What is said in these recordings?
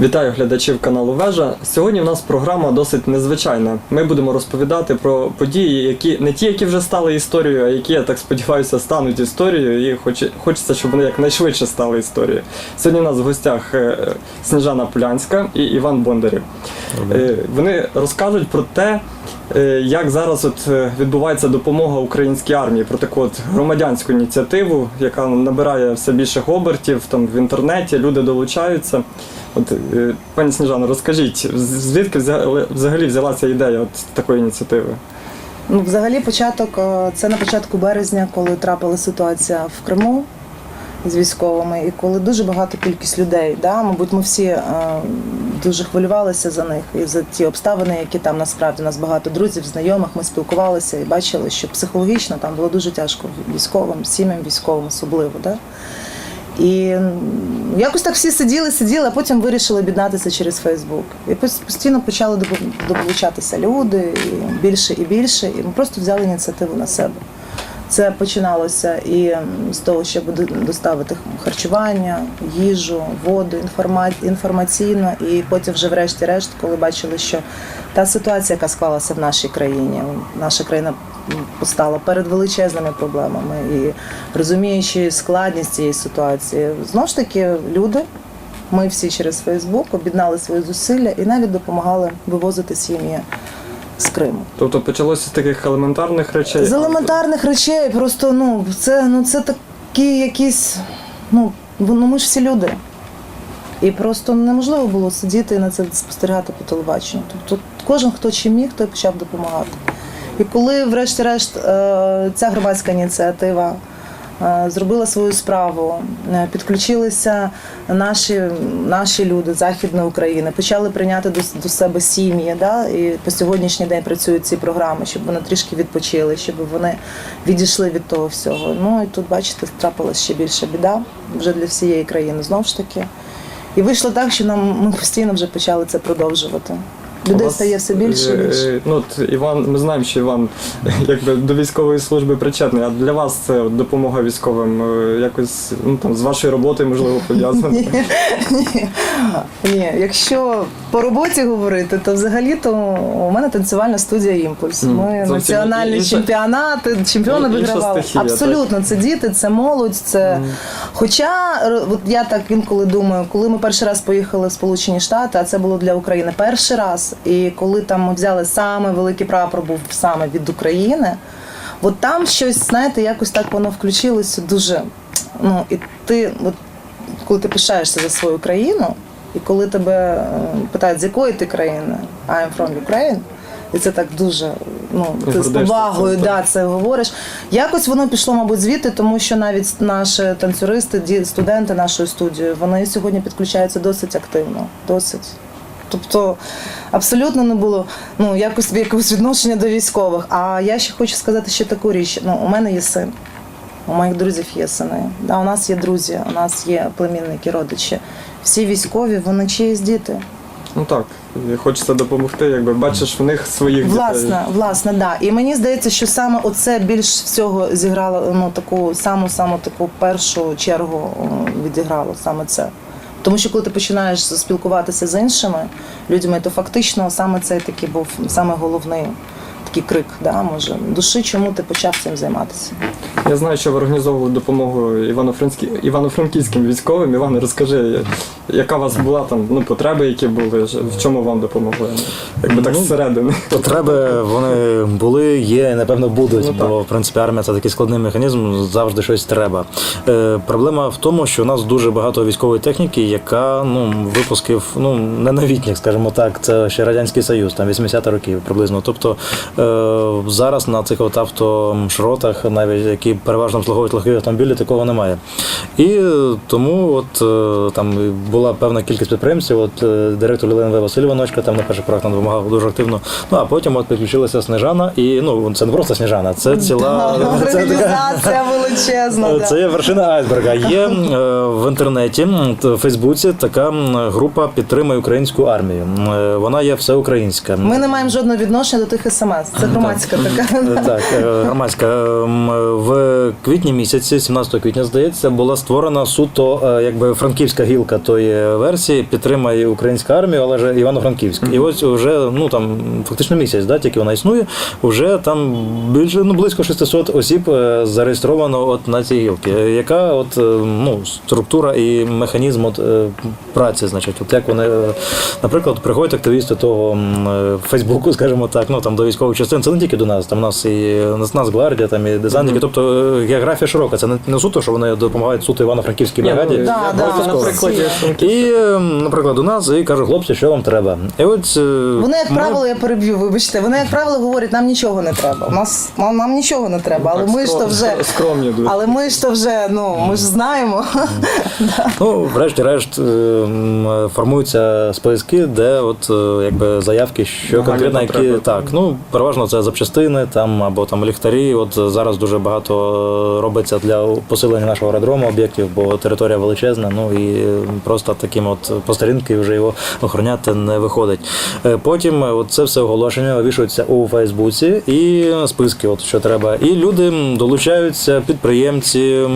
Вітаю глядачів каналу Вежа. Сьогодні в нас програма досить незвичайна. Ми будемо розповідати про події, які не ті, які вже стали історією, а які, я так сподіваюся, стануть історією, і хоч... хочеться, щоб вони якнайшвидше стали історією. Сьогодні у нас в гостях е, Сніжана Полянська і Іван Бондарів. Е, Вони розкажуть про те, як зараз от е, відбувається допомога українській армії, про таку от громадянську ініціативу, яка набирає все більших обертів там в інтернеті, люди долучаються. От, е, пані Сніжано, розкажіть, звідки взагалі взялася ідея от такої ініціативи? Ну, взагалі, початок е, це на початку березня, коли трапила ситуація в Криму з військовими, і коли дуже багато кількість людей, да, мабуть, ми всі е, дуже хвилювалися за них і за ті обставини, які там насправді у нас багато друзів, знайомих. Ми спілкувалися і бачили, що психологічно там було дуже тяжко військовим, сім'ям військовим особливо. Да? І якось так всі сиділи, сиділи, а потім вирішили об'єднатися через Фейсбук. І постійно почали долучатися люди і більше і більше. І ми просто взяли ініціативу на себе. Це починалося і з того, щоб до- доставити харчування, їжу, воду, інформа... інформаційно, і потім, вже врешті-решт, коли бачили, що та ситуація, яка склалася в нашій країні, наша країна постала перед величезними проблемами і розуміючи складність цієї ситуації, знову ж таки, люди. Ми всі через Фейсбук об'єднали свої зусилля і навіть допомагали вивозити сім'ї з Криму. Тобто почалося з таких елементарних речей. З елементарних речей, просто ну це ну це такі якісь. Ну, ну ми ж всі люди. І просто неможливо було сидіти і на це спостерігати по телебаченню. Тобто кожен, хто чим міг, той почав допомагати. І коли, врешті-решт, е, ця громадська ініціатива зробила свою справу, е, підключилися наші, наші люди Західної України, почали прийняти до, до себе сім'ї. Да? І по сьогоднішній день працюють ці програми, щоб вони трішки відпочили, щоб вони відійшли від того всього. Ну і тут, бачите, трапилася ще більша біда вже для всієї країни знову ж таки. І вийшло так, що нам ми постійно вже почали це продовжувати. Людей вас, стає все більше і е, більше. е, Ну, от Іван, ми знаємо, що Іван якби до військової служби причетний. А для вас це допомога військовим е, якось ну там з вашою роботою можливо пов'язана? Ні, ні, ні. Якщо по роботі говорити, то взагалі-то у мене танцювальна студія Імпульс. Ми Зовсім національні інша- чемпіонати, чемпіони вигравали. стихія, так? Абсолютно, це діти, це молодь. Це хоча от я так інколи думаю, коли ми перший раз поїхали в Сполучені Штати, а це було для України перший раз, і коли там ми взяли саме великий прапор, був саме від України. От там щось, знаєте, якось так воно включилося дуже. Ну, і ти, от, коли ти пишаєшся за свою країну, і коли тебе е, питають, з якої ти країни, I'm from Ukraine, і це так дуже, ну, ти з повагою цим, да, це говориш. Якось воно пішло, мабуть, звідти, тому що навіть наші танцюристи, студенти нашої студії, вони сьогодні підключаються досить активно. Досить. Тобто абсолютно не було ну, якось, якогось відношення до військових. А я ще хочу сказати ще таку річ. Ну, у мене є син, у моїх друзів є сини. Да, у нас є друзі, у нас є племінники, родичі. Всі військові, вони чиїсь діти. Ну так, хочеться допомогти, якби бачиш в них своїх дітей. Власне, власне, да. І мені здається, що саме оце більш всього зіграло ну таку саму саму таку першу чергу відіграло саме це. Тому що коли ти починаєш спілкуватися з іншими людьми, то фактично саме це такий був саме головний такий крик, да, може, душі, чому ти почав цим займатися. Я знаю, що ви організовували допомогу івано-франківським івано-франківським військовим. Іван, розкажи, яка у вас була там ну, потреби, які були, в чому вам допомогли? Якби так Ну, зсередини. Потреби вони були, є і напевно будуть, Ну, бо в принципі армія це такий складний механізм, завжди щось треба. Е, проблема в тому, що у нас дуже багато військової техніки, яка ну випусків ну не новітніх, скажімо так, це ще радянський союз, там 80 років приблизно. Тобто зараз на цих от автошротах, навіть які переважно обслуговують легкі автомобілі, такого немає. І е, тому от е, там була певна кількість підприємців. От е, директор Єлена В. Васильова Ночка там на перших порах нам допомагав дуже активно. Ну а потім от підключилася Сніжана, і ну це не просто Сніжана, це ціла це така- величезна. да. Це є вершина айсберга. Є е, в інтернеті, в Фейсбуці така група підтримує українську армію. Е, Вона є всеукраїнська. Ми не маємо жодного відношення до тих смс. Це громадська така. Е, Так, е, громадська. Ем, В квітні місяці, 17 квітня, здається, була створена суто е, якби франківська гілка тої версії, підтримає українська армія, але ж Івано-Франківськ. І ось вже ну там фактично місяць, да, тільки вона існує. Вже там більше ну близько 600 осіб зареєстровано от на цій гілці. Яка от ну структура і механізм от, праці, значить, от як вони, наприклад, приходять активісти того Фейсбуку, скажімо так, ну там до військових частин. Це не тільки до нас, там у нас і Нацгвардія, там і десантники. Тобто е, географія широка. Це не, не суто, що вони допомагають суто івано-франківській бригаді. ну, Да, да, наприклад. І, е, наприклад, до нас і кажуть, хлопці, що вам треба? І от е, Вони, як ми- правило, я переб'ю, вибачте, вони, як правило, говорять, нам нічого не треба. Нас, нам, нам нічого не треба, але Так, ми ж то вже. скромні. Але ми ж то вже, ну, ми ж знаємо. Ну, врешті-решт, е, формуються списки, де от е, якби заявки, що конкретно які так. Ну переважно це запчастини там або там ліхтарі. От зараз дуже багато робиться для посилення нашого аеродрому об'єктів, бо територія величезна. Ну і просто таким от по старінки вже його охороняти не виходить. Е, Потім е, от це все оголошення вивішується у Фейсбуці і списки, от що треба. І люди долучаються, підприємці,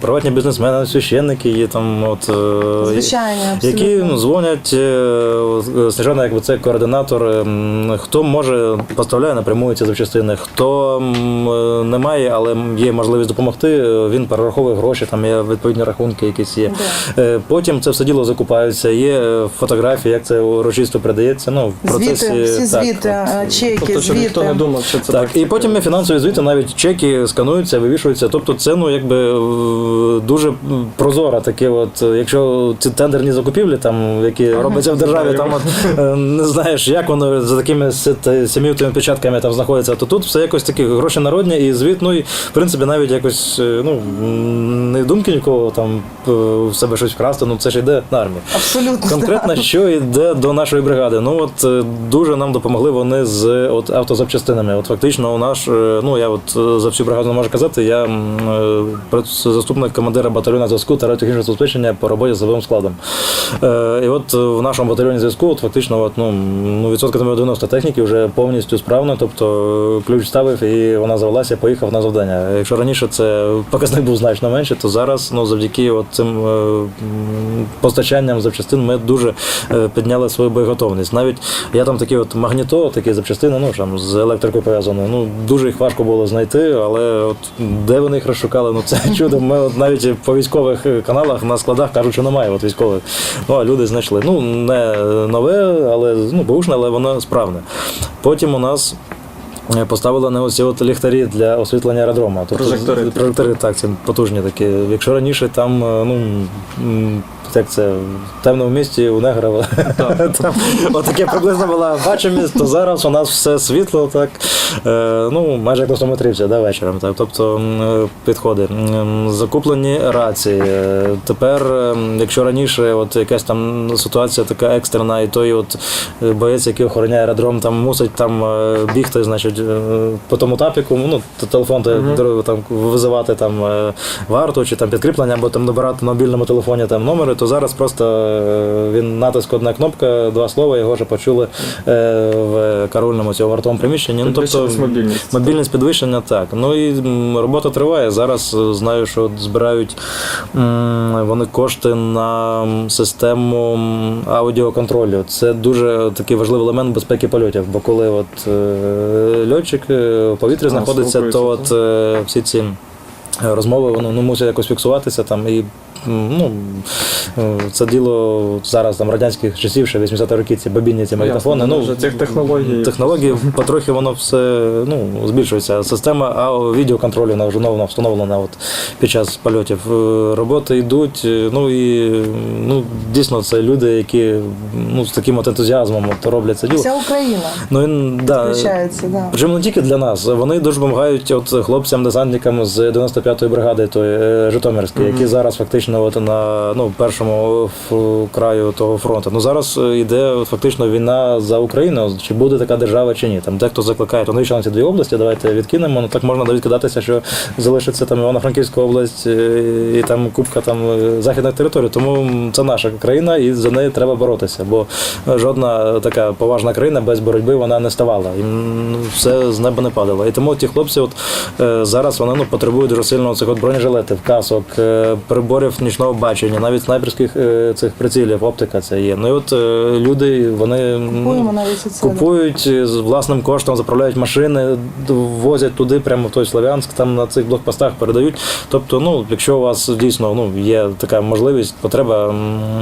приватні бізнесмени, священники є там, от е, Звичайно, які абсолютно. ну, дзвонять. е, якби це координатор. Хто може поставляє напряму ці запчастини, хто е, не має, але є можливість допомогти. е, Він перераховує гроші, там є відповідні рахунки, якісь є. Е, Потім це все діло закупається. Є фотографії, як це урочисто передається. Ну в процесі Звіти, всі так, звіти, е, чеки, Тобто, щоб ніхто не думав, що це так, і потім фінансові звіти, навіть чеки скануються, вивішуються. Тобто це ну якби дуже прозоро таке. От якщо ці тендерні закупівлі, там які робляться в державі, там от не знаєш, як воно за такими сит- печатками там знаходиться, то тут все якось такі гроші народні і звіт. Ну і в принципі навіть якось е, ну не думки нікого там е, в себе щось вкрасти. Ну це ж йде на армію. Абсолютно. Конкретно, що йде до нашої бригади. Ну от е, дуже нам допомогли вони з от автозапчастинами. От фактично, у наш, ну я от за всю бригаду не можу казати. Я заступник командира батальйону зв'язку та радіотехнічного забезпечення по роботі з особовим складом. І от в нашому батальйоні зв'язку, от фактично, от, ну, ну відсотка там 90 техніки вже повністю справно. Тобто е, ключ ставив і вона завелася, поїхав на завдання. Якщо раніше це показник був значно менше, то зараз, ну завдяки от цим е, постачанням запчастин, ми дуже е, підняли свою боєготовність. Навіть я там такі от магніто, такі запчастини, ну там з електрикою пов'язані. Ну дуже їх важко було знайти, але от де вони їх розшукали, ну це чудо. Ми от навіть по військових каналах на складах кажуть, що немає от військових. Ну а люди знайшли. Ну не нове, але ну бушне, але воно справне. Потім нас. Е, Поставили на оці от ліхтарі для освітлення аеродрому. Тобто, Прожектори. Прожектори, так, ці потужні такі. Якщо раніше там, е, ну як це, в темному місті у негра там отаке приблизно була бачимість, то зараз у нас все світло, так, е, ну, майже як на стометрівці, да, вечором. Так, тобто підходи. Закуплені рації. Тепер, якщо раніше от якась там ситуація така екстрена, і той от боєць, який охороняє аеродром, там мусить там бігти, значить, е, по тому тапіку, ну, телефон mm там визивати там е, варту чи там підкріплення, або там набирати на мобільному телефоні там номери, то зараз просто е, він натиск одна кнопка, два слова, його вже почули в караульному цього вартовому приміщенні. Ну, тобто, мобільність. Мобільність підвищення, так. Ну і робота триває. Зараз знаю, що збирають вони кошти на систему аудіоконтролю. Це дуже такий важливий елемент безпеки польотів. Бо коли от льотчик е, в повітрі знаходиться, то от е, всі ці. Розмови воно ну, мусять якось фіксуватися там і ну, е, це діло зараз там радянських часів, ще 80-ті роки ці бобінні ці магнітофони. Ясно, Ну, вже цих технологій. Технології потрохи воно все ну, збільшується. Система а відеоконтролю вона вже ново встановлена от, під час польотів. Е, Роботи йдуть. е, Ну і ну, дійсно це люди, які ну, з таким от ентузіазмом от, роблять це діло. Вся Україна Ну, і, да, да. Причому не тільки для нас. Вони дуже допомагають от хлопцям-десантникам з 95-ї бригади, тої е, Житомирської, які зараз фактично Донеччини, от на ну першому краю того фронту. Ну зараз е, йде от, фактично війна за Україну. Чи буде така держава чи ні? Там дехто закликає, то навіщо на ці дві області? Давайте відкинемо. Ну так можна навіть кидатися, що залишиться там Івано-Франківська область е, і там купка там е, західних територій. Тому це наша країна, і за неї треба боротися. Бо е, жодна така поважна країна без боротьби вона не ставала. І все з неба не падало. І тому ті хлопці, от е, зараз вони ну потребують дуже сильно цих от бронежилетів, касок, е, приборів нічного бачення, навіть снайперських е, цих прицілів, оптика це є. Ну і от е, люди вони Купуємо навіть і це. купують е, з власним коштом, заправляють машини, возять туди, прямо в той Слов'янськ, там на цих блокпостах передають. Тобто, ну, якщо у вас дійсно ну, є така можливість, потреба,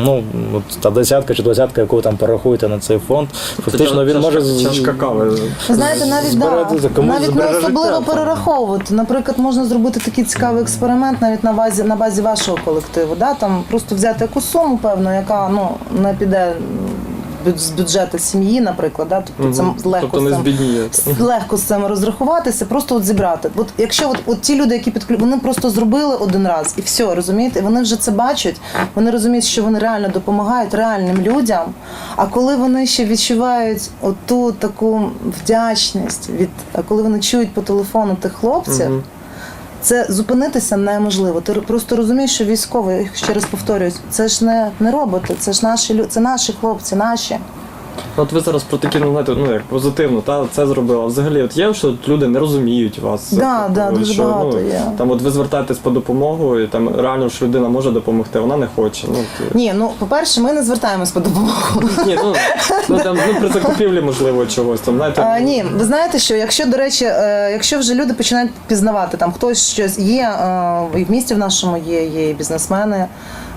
ну, от та десятка чи двадцятка, яку ви там порахуєте на цей фонд, фактично він може чашка кави. Ви знаєте, навіть да, збирати, комусь навіть не особливо перераховувати. Наприклад, можна зробити такий цікавий експеримент навіть на базі на базі вашого колективу. Да? Там просто взяти якусь суму, певно, яка ну не піде з бюджету сім'ї, наприклад. Да? Тобто це Мгм. легко Тобто не збідніє. легко з цим розрахуватися, просто от зібрати. От якщо от, от ті люди, які підклю... вони просто зробили один раз і все, розумієте, вони вже це бачать, вони розуміють, що вони реально допомагають реальним людям. А коли вони ще відчувають оту таку вдячність від а коли вони чують по телефону тих хлопців. Мгм. Це зупинитися неможливо. Ти просто розумієш, що військовий, ще раз повторююсь, це ж не, не роботи, це ж наші це наші хлопці, наші. От ви зараз про такі, ну ну як позитивно, та це зробила. Взагалі, от є, що люди не розуміють вас. Да, От, да, дуже що, багато ну, є. Там от ви звертаєтесь по допомогу, і там реально ж людина може допомогти, вона не хоче. Ну, от, Ні, ну по-перше, ми не звертаємось по допомогу. ні, ну, ну там ну, при закупівлі можливо чогось там, знаєте. А, ні, ви знаєте, що якщо, до речі, е, якщо вже люди починають пізнавати, там хтось щось є, е, і в місті в нашому є, є і бізнесмени.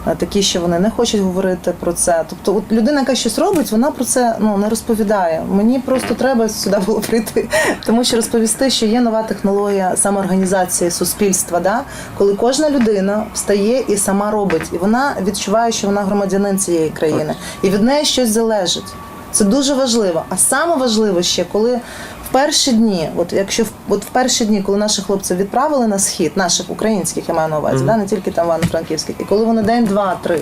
Е, Такі, що вони не хочуть говорити про це. Тобто, от людина, яка щось робить, вона про це ну не розповідає. Мені просто треба сюди було прийти, тому що розповісти, що є нова технологія самоорганізації суспільства, да? коли кожна людина встає і сама робить, і вона відчуває, що вона громадянин цієї країни, і від неї щось залежить. Це дуже важливо. А саме важливо ще, коли перші дні, от якщо в, от в перші дні, коли наших хлопців відправили на схід, наших українських я маю на увазі, да, не тільки там Івано-Франківських, і коли вони день, два, три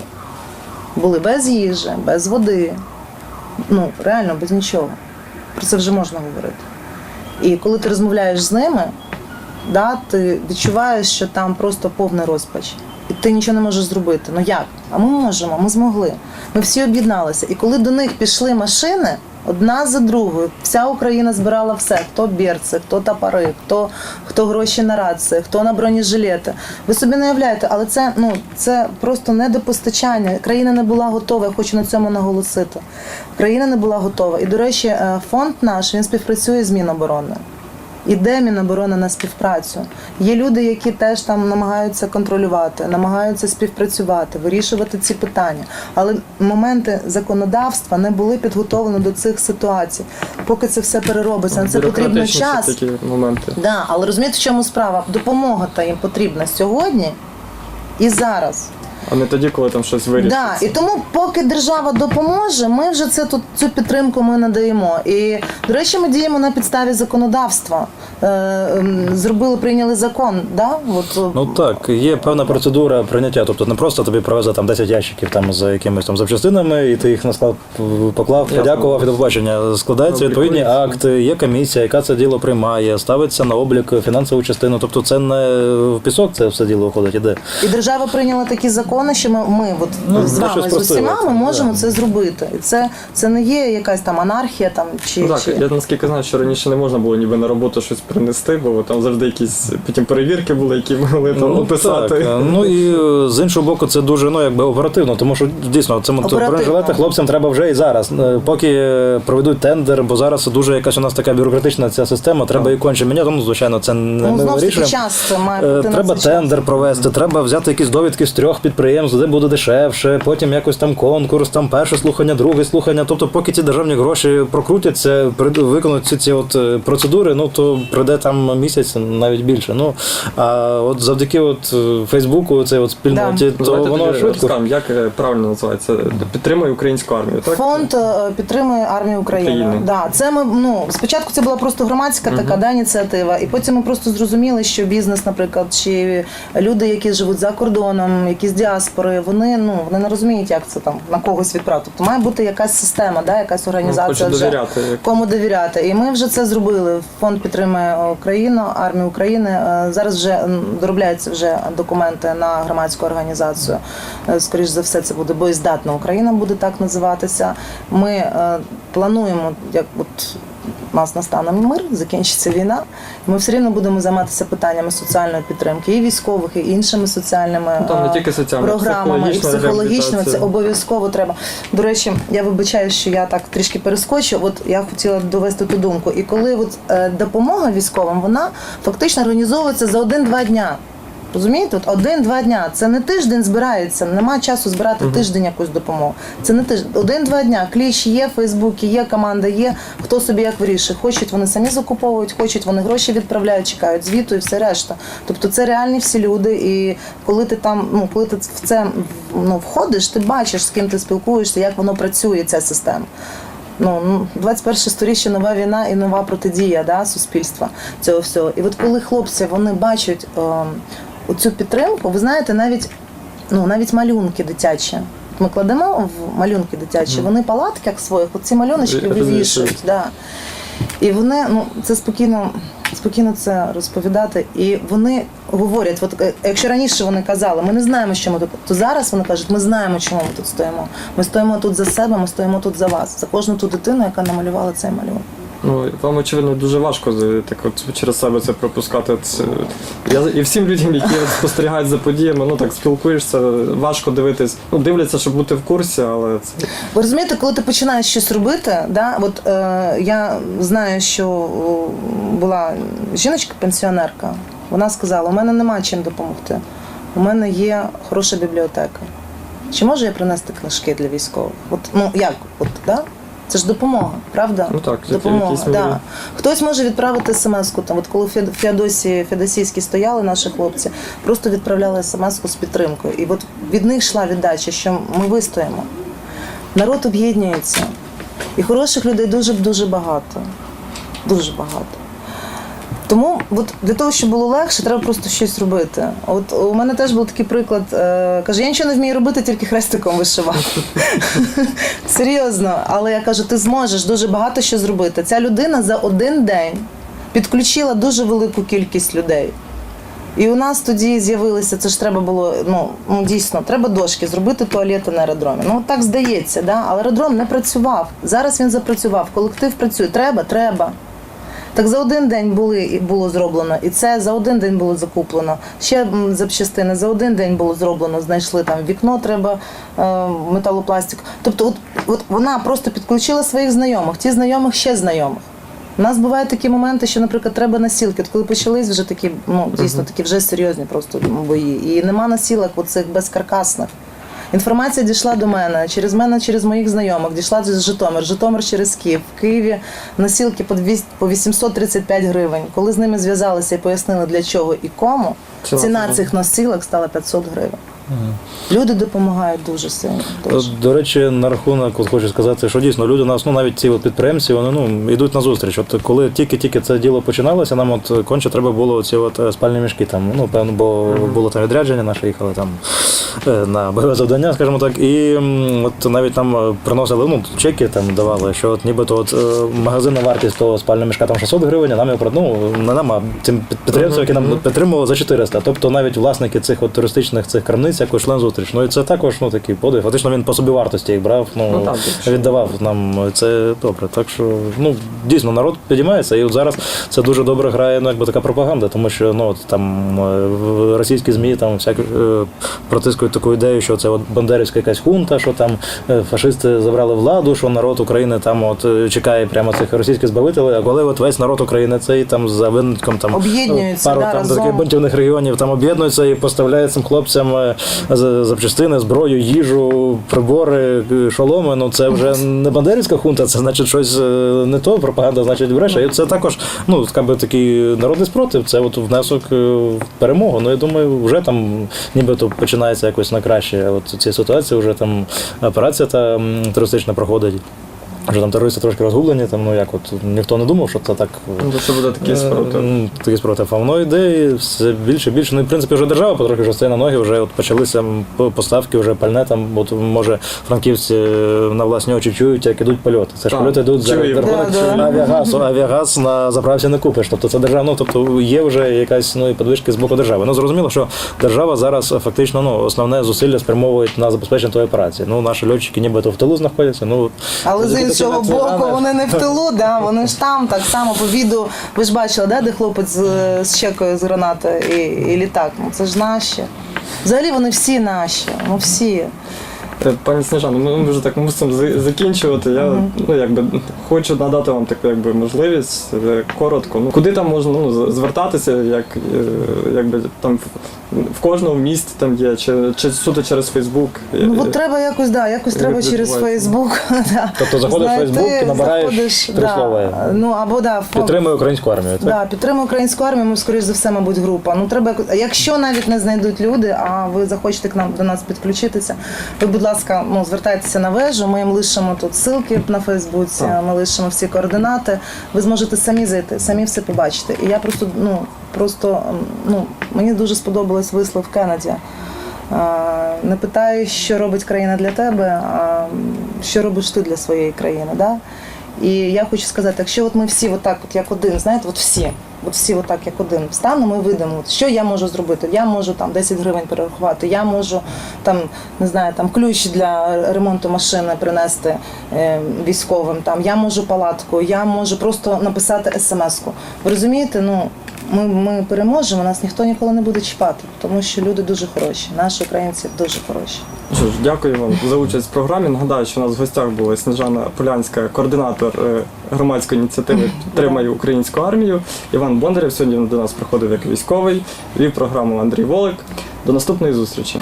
були без їжі, без води, ну реально без нічого. Про це вже можна говорити. І коли ти розмовляєш з ними, да, ти відчуваєш, що там просто повний розпач. І ти нічого не можеш зробити. Ну як? А ми можемо, ми змогли. Ми всі об'єдналися. І коли до них пішли машини, одна за другою, вся Україна збирала все: хто берці, хто тапори, хто, хто гроші на рації, хто на бронежилети. Ви собі не уявляєте, але це, ну, це просто недопостачання. Країна не була готова, я хочу на цьому наголосити. Країна не була готова. І, до речі, е, фонд наш він співпрацює з Міноборони. Іде Міноборона на співпрацю. Є люди, які теж там намагаються контролювати, намагаються співпрацювати, вирішувати ці питання. Але моменти законодавства не були підготовлені до цих ситуацій. Поки це все переробиться, на це потрібно час. такі моменти. Да, але розумієте, в чому справа? Допомога та їм потрібна сьогодні і зараз. А не тоді, коли там щось вирішиться. Да, і тому, поки держава допоможе, ми вже це тут цю підтримку ми надаємо. І до речі, ми діємо на підставі законодавства. Е, ем, зробили, прийняли закон. Да? От, Ну так, є певна процедура прийняття. Тобто не просто тобі привезли там 10 ящиків там з якимись там запчастинами, і ти їх на склад поклав, подякував і до побачення. Складаються відповідні акти, є комісія, яка це діло приймає, ставиться на облік фінансову частину. Тобто це не в пісок, це все діло виходить, іде. І держава прийняла такі закони, що ми, ми от, Ну, з вами з усіма ми можемо да. це зробити. І це, це не є якась там анархія там, чи, Ну, так, чи... я наскільки знаю, що раніше не можна було ніби на роботу щось принести, бо там завжди якісь потім перевірки були, які могли там описати. Так. Ну і е, з іншого боку, це дуже ну якби оперативно, тому що дійсно Оперативно. бронежилети хлопцям треба вже і зараз. Е, Поки е, проведуть тендер, бо зараз дуже якась у нас така бюрократична ця система, треба її конче міняти. Ну звичайно, це не Ну, ми знову ж таки, вирішуємо. час це має Е, Треба тендер провести, треба взяти якісь довідки з трьох підприємств, де буде дешевше, потім якось там конкурс, там перше слухання, друге слухання. Тобто, поки ці державні гроші прокрутяться, виконують ці, ці от е, процедури, ну то прийде там місяць, навіть більше. Ну а от завдяки от е, Фейсбуку, цей от спільноті, Да. то Давайте воно швидко. розкажемо, як е, правильно називається? Підтримує українську армію, так? Фонд підтримує армію України. України. Да, це ми ну спочатку це була просто громадська така да, ініціатива, і потім ми просто зрозуміли, що бізнес, наприклад, чи люди, які живуть за кордоном, якісь діаспори, діаспори, вони ну вони не розуміють, як це там на когось відправити. Тобто має бути якась система, да, якась організація. хочуть вже, довіряти. Кому довіряти. І ми вже це зробили. Фонд підтримує Україну, армію України. Е, Зараз вже доробляються вже документи на громадську організацію. Е, Скоріш за все, це буде боєздатна Україна, буде так називатися. Ми е, плануємо, як от у нас настане мир, закінчиться війна. Ми все рівно будемо займатися питаннями соціальної підтримки і військових, і іншими соціальними Ну, там не е, тільки соціальна, програмами, і психологічними. Це обов'язково треба. До речі, я вибачаю, що я так трішки перескочу. От я хотіла довести ту думку. І коли от, е, допомога військовим, вона фактично організовується за один-два дня. Розумієте, от один-два дня. Це не тиждень збирається, немає часу збирати тиждень якусь допомогу. Це не тиждень. Один-два дня. Кліч є, Фейсбук є, команда є. Хто собі як вирішує. Хочуть вони самі закуповують, хочуть вони гроші відправляють, чекають звіту і все решта. Тобто це реальні всі люди. І коли ти там, ну коли ти в це ну, входиш, ти бачиш, з ким ти спілкуєшся, як воно працює, ця система. Ну, ну, 21 сторіччя нова війна і нова протидія да, суспільства цього всього. І от коли хлопці вони бачать е, оцю підтримку, ви знаєте, навіть, ну, навіть малюнки дитячі. Ми кладемо в малюнки дитячі, вони палатки як своїх, оці малюночки вивішують. Да. І вони, ну це спокійно, спокійно це розповідати. І вони говорять, от е, якщо раніше вони казали, ми не знаємо, що ми тут, то зараз вони кажуть, ми знаємо, чому ми тут стоїмо. Ми стоїмо тут за себе, ми стоїмо тут за вас, за кожну ту дитину, яка намалювала цей малюнок. Ну, вам, очевидно, дуже важко так от через себе це пропускати. Це, я, і всім людям, які спостерігають за подіями, ну так спілкуєшся, важко дивитись. Ну, дивляться, щоб бути в курсі, але це Ви розумієте, коли ти починаєш щось робити, да, от е, я знаю, що була жіночка-пенсіонерка, вона сказала: у мене нема чим допомогти. У мене є хороша бібліотека. Чи можу я принести книжки для військових? От, ну як? От, да? Це ж допомога, правда? Ну так, допомога. Якісь. Да. Хтось може відправити смс-ку. Там, от коли в Феодосії, Феодосійські стояли наші хлопці, просто відправляли смс-ку з підтримкою. І от від них йшла віддача, що ми вистоїмо. Народ об'єднується. І хороших людей дуже дуже багато. Дуже багато. Тому от для того, щоб було легше, треба просто щось робити. От у мене теж був такий приклад. Е, каже, я нічого не вмію робити, тільки хрестиком вишивати. Серйозно, але я кажу, ти зможеш дуже багато що зробити. Ця людина за один день підключила дуже велику кількість людей. І у нас тоді з'явилися, це ж треба було, ну, ну дійсно, треба дошки, зробити туалети на аеродромі. Ну так здається, да? але аеродром не працював. Зараз він запрацював, колектив працює. Треба, треба. Так за один день були, і було зроблено, і це за один день було закуплено. Ще запчастини за один день було зроблено. Знайшли там вікно, треба е, металопластик. Тобто, от, от вона просто підключила своїх знайомих, ті знайомих ще знайомих. У нас бувають такі моменти, що, наприклад, треба насілки. От коли почались вже такі, ну дійсно такі вже серйозні просто бої. І нема насілок оцих безкаркасних. Інформація дійшла до мене через мене, через моїх знайомих, дійшла з Житомир, Житомир через Київ. В Києві насілки по 200, по 835 гривень. Коли з ними зв'язалися і пояснили для чого і кому, Ціна ціна цих носілок стала 500 гривень. Люди допомагають дуже сильно. Дуже. До речі, на рахунок, от хочу сказати, що дійсно люди нас, ну навіть ці от підприємці, вони ну йдуть на зустріч. От коли тільки-тільки це діло починалося, нам от конче треба було ці от е, спальні мішки там. Ну певно, бо було там відрядження, наше їхали там е, на бойове завдання, скажімо так. І от навіть нам е, приносили ну, чеки там давали, що от нібито от е, магазинна вартість того спального мішка там 600 гривень, а нам його ну, не нам, а цим підприємцям, які нам підтримували за 400. Тобто навіть власники цих от туристичних цих крамниць якось йшли на зустріч. Ну і це також ну такий подив. Фактично він по собі вартості їх брав, ну, Ну, так, віддавав нам. Це добре. Так що ну дійсно народ підіймається, і от зараз це дуже добре грає ну, якби така пропаганда, тому що ну от там е, російські змі там всяк е, протискують таку ідею, що це от бандерівська якась хунта, що там е, фашисти забрали владу, що народ України там от чекає прямо цих російських збавителей. А коли от весь народ України цей там за винятком там Об'єднується, пару да, там разом. таких бунтівних регіонів там об'єднуються і поставляють цим хлопцям запчастини, зброю, їжу, прибори, шоломи. Ну це вже не бандерівська хунта, це значить щось е, не то. Пропаганда значить бреше. І це також ну би такий народний спротив. Це от внесок е, в перемогу. Ну я думаю, вже там нібито починається якось на краще. От ці ситуації вже там операція та м, терористична проходить. Вже там терористи трошки розгублені, там ну як от ніхто не думав, що це так. Ну, Що буде такий спротив. Е, Такий спротив. А воно йде і все більше і більше. Ну, і, в принципі, вже держава потрохи вже стає на ноги, вже от почалися по- поставки, вже пальне там, от може франківці е, на власні очі чують, як ідуть польоти. Це ж польоти йдуть за рахунок Да, да. авіагазу. Авіагаз на заправці не купиш. Тобто це держава, ну тобто є вже якась ну і подвижки з боку держави. Ну зрозуміло, що держава зараз фактично ну основне зусилля спрямовує на забезпечення тої операції. Ну наші льотчики нібито в тилу знаходяться. Ну Але з такі іншого боку, вони не в тилу, да, вони ж там так само по відео. Ви ж бачили, да, де хлопець з, з чекою з гранатою і, і літак. Ну це ж наші. Взагалі вони всі наші, ну всі. Пані Сніжано, ми вже так мусимо закінчувати. Я ну якби хочу надати вам таку якби можливість е, коротко. Ну куди там можна ну, звертатися, як е, якби там в, в кожному місті там є, чи, чи суто через Фейсбук. Ну от треба якось, да, якось треба через? Фейсбук. Да. Тобто заходиш в Facebook і набираєш три да, слова. Ну або да, підтримує українську армію. Так? Да, підтримує українську армію, ми, скоріш за все, мабуть, група. Ну, треба, якщо навіть не знайдуть люди, а ви захочете к нам до нас підключитися, ви, будь ласка, ну, звертайтеся на вежу, ми їм лишимо тут ссылки на Фейсбуці, ми лишимо всі координати. Ви зможете самі зайти, самі все побачити. І я просто, ну, просто ну, мені дуже сподобалось вислов Кеннеді. Не питай, що робить країна для тебе, а що робиш ти для своєї країни. Да? І я хочу сказати, якщо от ми всі отак, от як один, знаєте, от всі, от всі отак як один встанемо і вийдемо, що я можу зробити? Я можу там 10 гривень перерахувати, я можу там, не знаю, там ключ для ремонту машини принести е, військовим, там, я можу палатку, я можу просто написати смс-ку. Ви розумієте, ну. Ми, ми переможемо, нас ніхто ніколи не буде чіпати, тому що люди дуже хороші. Наші українці дуже хороші. Що ж, дякую вам за участь в програмі. Нагадаю, що у нас в гостях була Сніжана Полянська, координатор е, громадської ініціативи Підтримай українську армію. Іван Бондарєв сьогодні до нас приходив як військовий, вів програму Андрій Волик. До наступної зустрічі.